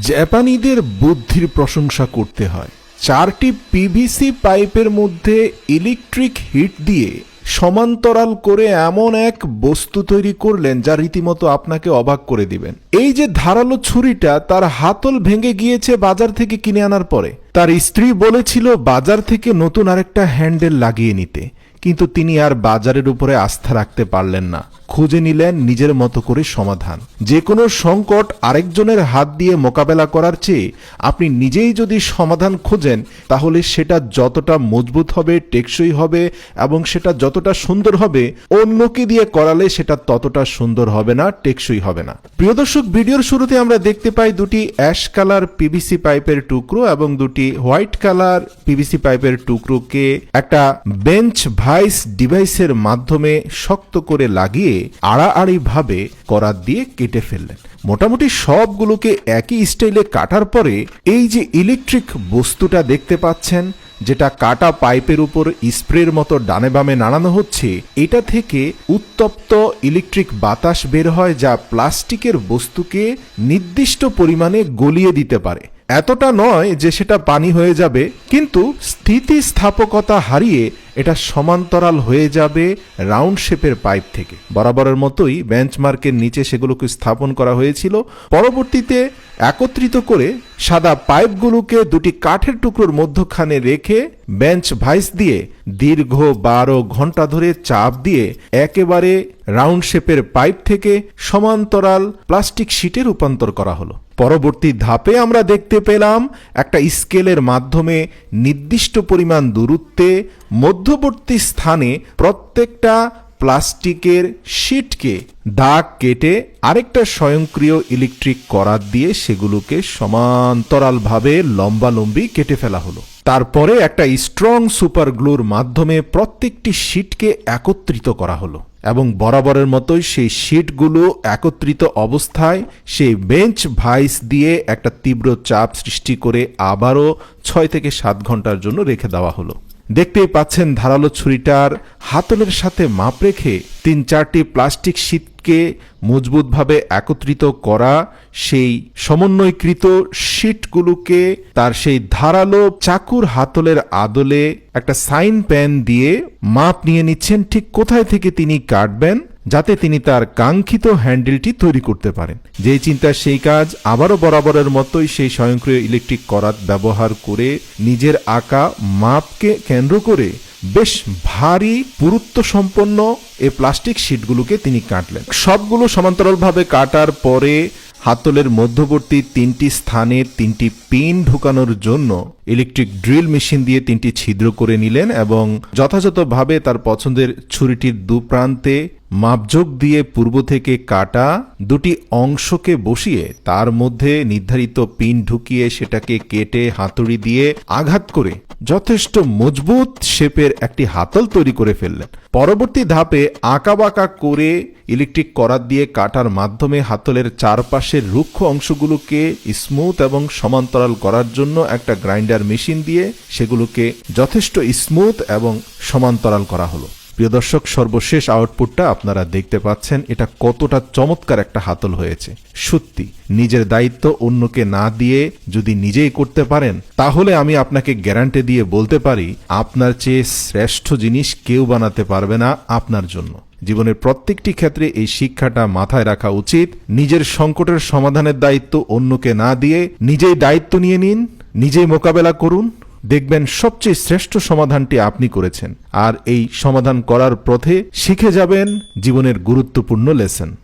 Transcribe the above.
জাপানিদের বুদ্ধির প্রশংসা করতে হয়। চারটি পিভিসি পাইপের মধ্যে ইলেকট্রিক হিট দিয়ে সমান্তরাল করে এমন এক বস্তু তৈরি করলেন যা রীতিমতো আপনাকে অবাক করে দিবেন। এই যে ধারালো ছুরিটা তার হাতল ভেঙে গিয়েছে বাজার থেকে কিনে আনার পরে। তার স্ত্রী বলেছিল বাজার থেকে নতুন আরেকটা হ্যান্ডেল লাগিয়ে নিতে। কিন্তু তিনি আর বাজারের উপরে আস্থা রাখতে পারলেন না। খুঁজে নিলেন নিজের মতো করে সমাধান। যে কোনো সংকট আরেকজনের হাত দিয়ে মোকাবেলা করার চেয়ে আপনি নিজেই যদি সমাধান খোঁজেন, তাহলে সেটা যতটা মজবুত হবে, টেকসই হবে এবং সেটা যতটা সুন্দর হবে, অন্যকে দিয়ে করালে সেটা ততটা সুন্দর হবে না, টেকসই হবে না। প্রিয় দর্শক, ভিডিওর শুরুতে আমরা দেখতে পাই দুটি অ্যাশ কালার পিভিসি পাইপের টুকরো এবং দুটি হোয়াইট কালার পিভিসি পাইপের টুকরোকে একটা বেঞ্চ ভাইস ডিভাইসের মাধ্যমে শক্ত করে লাগিয়ে আড়াআড়ি ভাবে করাত দিয়ে কেটে ফেললেন। মোটামুটি সবগুলোকে একই স্টাইলে কাটার পরে এই যে ইলেকট্রিক বস্তুটা দেখতে পাচ্ছেন, যেটা কাটা পাইপের উপর স্প্রের মতো ডানে বামে নাড়ানো হচ্ছে, এটা থেকে উত্তপ্ত ইলেকট্রিক বাতাস বের হয় যা প্লাস্টিকের বস্তুকে নির্দিষ্ট পরিমাণে গলিয়ে দিতে পারে। এতটা নয় যে সেটা পানি হয়ে যাবে, কিন্তু স্থিতিস্থাপকতা হারিয়ে এটা সমান্তরাল হয়ে যাবে রাউন্ড শেপের পাইপ থেকে। বরাবরের মতোই বেঞ্চমার্কের নিচে সেগুলোকে স্থাপন করা হয়েছিল। পরবর্তীতে একত্রিত করে সাদা পাইপগুলোকে দুটি কাঠের টুকরোর মধ্যখানে রেখে বেঞ্চ ভাইস দিয়ে দীর্ঘ বারো ঘণ্টা ধরে চাপ দিয়ে একেবারে রাউন্ড শেপের পাইপ থেকে সমান্তরাল প্লাস্টিক শিটে রূপান্তর করা হলো। পরবর্তী ধাপে আমরা দেখতে পেলাম একটা স্কেলের মাধ্যমে নির্দিষ্ট পরিমাণ দূরত্বে মধ্যবর্তী স্থানে প্রত্যেকটা প্লাস্টিকের শিটকে দাগ কেটে আরেকটা স্বয়ংক্রিয় ইলেকট্রিক করার দিয়ে সেগুলোকে সমান্তরালভাবে লম্বালম্বি কেটে ফেলা হলো। তারপরে একটা স্ট্রং সুপার গ্লুর মাধ্যমে প্রত্যেকটি শিটকে একত্রিত করা হলো। এবং বরাবরের মতোই সেই শিটগুলো একত্রিত অবস্থায় সেই বেঞ্চ ভাইস দিয়ে একটা তীব্র চাপ সৃষ্টি করে আবারও ছয় থেকে সাত ঘণ্টার জন্য রেখে দেওয়া হলো। দেখতেই পাচ্ছেন ধারালো ছুরিটার হাতলের সাথে মাপ রেখে তিন চারটি প্লাস্টিক শীটকে মজবুতভাবে একত্রিত করা সেই সমন্বয়কৃত শীটগুলোকে তার সেই ধারালো চাকুর হাতলের আদলে একটা সাইন প্যান দিয়ে মাপ নিয়ে নিচ্ছেন। ঠিক কোথায় থেকে তিনি কাটবেন? যাতে তিনি তার কাঙ্ক্ষিত হ্যান্ডেলটি তৈরি করতে পারেন। যে চিন্তা সেই কাজ আবারও বরাবরের মতোই সেই স্বয়ংক্রিয় ইলেকট্রিক করাত ব্যবহার করে নিজের আঁকা মাপকে কেন্দ্র করে বেশ ভারী পুরুত্ব সম্পন্ন এ প্লাস্টিক শিটগুলোকে তিনি কাটলেন। সবগুলো সমান্তরালভাবে কাটার পরে হাতলের মধ্যবর্তী তিনটি স্থানে তিনটি পিন ঢুকানোর জন্য ইলেকট্রিক ড্রিল মেশিন দিয়ে তিনটি ছিদ্র করে নিলেন এবং যথাযথভাবে তার পছন্দের ছুরিটির দু প্রান্তে মাপযোগ দিয়ে পূর্ব থেকে কাটা দুটি অংশকে বসিয়ে তার মধ্যে নির্ধারিত পিন ঢুকিয়ে সেটাকে কেটে হাতুড়ি দিয়ে আঘাত করে যথেষ্ট মজবুত শেপের একটি হাতল তৈরি করে ফেললেন। পরবর্তী ধাপে আঁকাবাঁকা করে ইলেকট্রিক করাত দিয়ে কাটার মাধ্যমে হাতলের চারপাশের রুক্ষ অংশগুলোকে স্মুথ এবং সমান্তরাল করার জন্য একটা গ্রাইন্ডার মেশিন দিয়ে সেগুলোকে যথেষ্ট স্মুথ এবং সমান্তরাল করা হলো। প্রিয় দর্শক, সর্বশেষ আউটপুটটা আপনারা দেখতে পাচ্ছেন। এটা কতটা চমৎকার একটা হাতল হয়েছে। সত্যি, নিজের দায়িত্ব অন্যকে না দিয়ে যদি নিজেই করতে পারেন, তাহলে আমি আপনাকে গ্যারান্টি দিয়ে বলতে পারি, আপনার চেয়ে শ্রেষ্ঠ জিনিস কেউ বানাতে পারবে না আপনার জন্য। জীবনের প্রত্যেকটি ক্ষেত্রে এই শিক্ষাটা মাথায় রাখা উচিত। নিজের সংকটের সমাধানের দায়িত্ব অন্যকে না দিয়ে নিজেই দায়িত্ব নিয়ে নিন, নিজেই মোকাবেলা করুন। দেখবেন সবচেয়ে শ্রেষ্ঠ সমাধানটি আপনি করেছেন। আর এই সমাধান করার পথে শিখে যাবেন জীবনের গুরুত্বপূর্ণ লেসন।